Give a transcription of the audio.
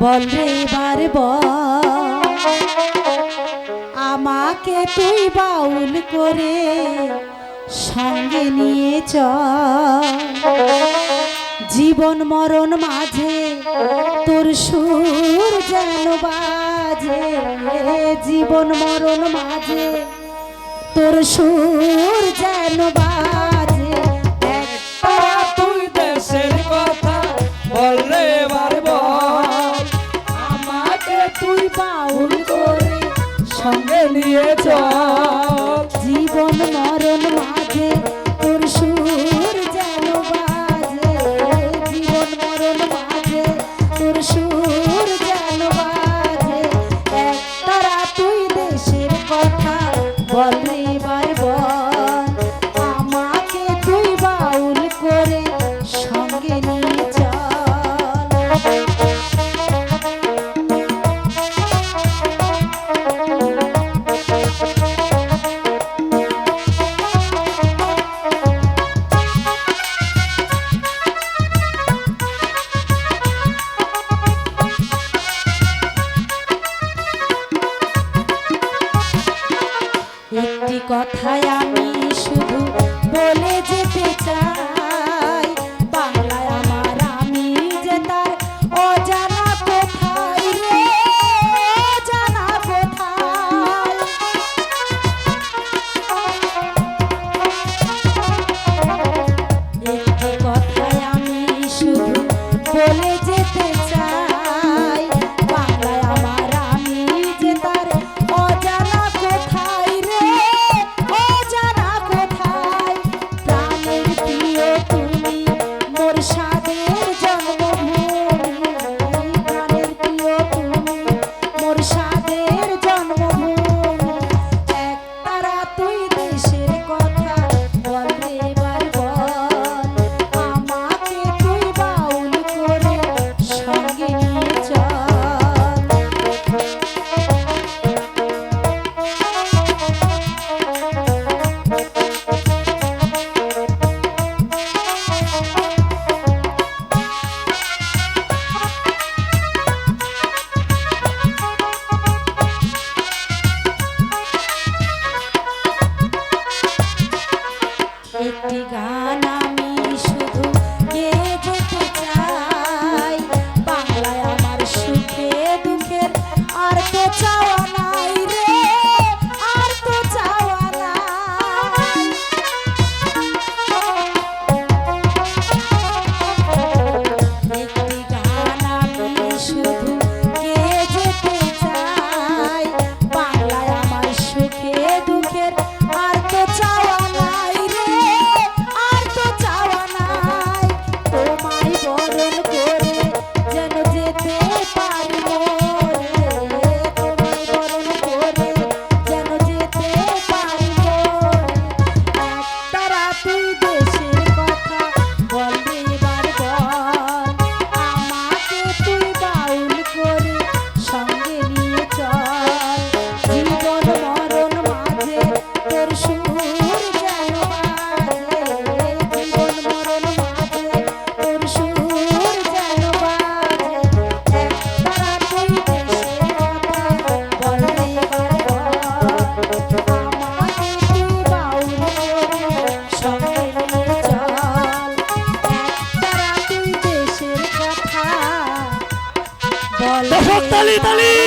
বল। রে আমাকে তুই বাউল করে সঙ্গে নিয়ে চ জীবন মরণ মাঝে তোর সুর যেন বাজে জীবন মরণ মাঝে তোর সুর যেন পাউল করে সঙ্গে নিয়ে চল কথায় আমি শুধু একটি গান বিদেশ 大利大利。